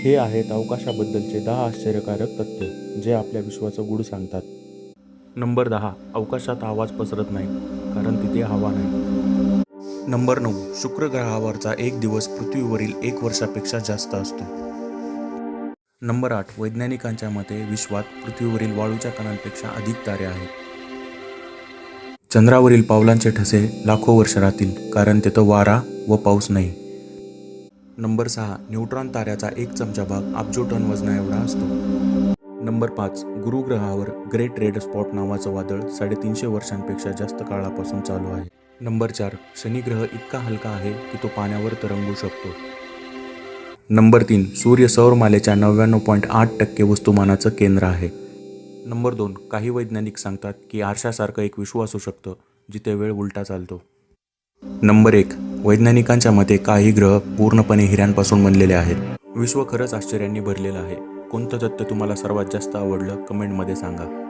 हे आहेत अवकाशाबद्दलचे दहा आश्चर्यकारक तथ्य जे आपल्या विश्वाचं गुढ सांगतात. नंबर दहा अवकाशात आवाज पसरत नाही कारण तिथे हवा नाही. नंबर नऊ शुक्र ग्रहावरचा एक दिवस पृथ्वीवरील एक वर्षापेक्षा जास्त असतो. नंबर आठ वैज्ञानिकांच्या मते विश्वात पृथ्वीवरील वाळूच्या कणांपेक्षा अधिक तारे आहेत. चंद्रावरील पावलांचे ठसे लाखो वर्ष राहतील कारण तिथं वारा व पाऊस नाही. नंबर सहा न्यूट्रॉन ताऱ्याचा एक चमचा भाग अब्जो टन वजना एवढा असतो. नंबर पाच गुरुग्रहावर ग्रेट रेड स्पॉट नावाचं वादळ साडेतीनशे वर्षांपेक्षा जास्त काळापासून चालू आहे. नंबर चार शनिग्रह इतका हलका आहे की तो पाण्यावर तरंगू शकतो. नंबर तीन सूर्य सौरमालेच्या नव्याण्णव पॉईंट आठ टक्के वस्तुमानाचं केंद्र आहे. नंबर दोन काही वैज्ञानिक सांगतात की आरशासारखं एक विश्व असू शकतं जिथे वेळ उलटा चालतो. नंबर एक वैज्ञानिकांच्या मते काही ग्रह पूर्णपणे हिऱ्यांपासून बनलेले आहेत. विश्व खरंच आश्चर्यांनी भरलेलं आहे. कोणतं तथ्य तुम्हाला सर्वात जास्त आवडलं? कमेंटमध्ये सांगा.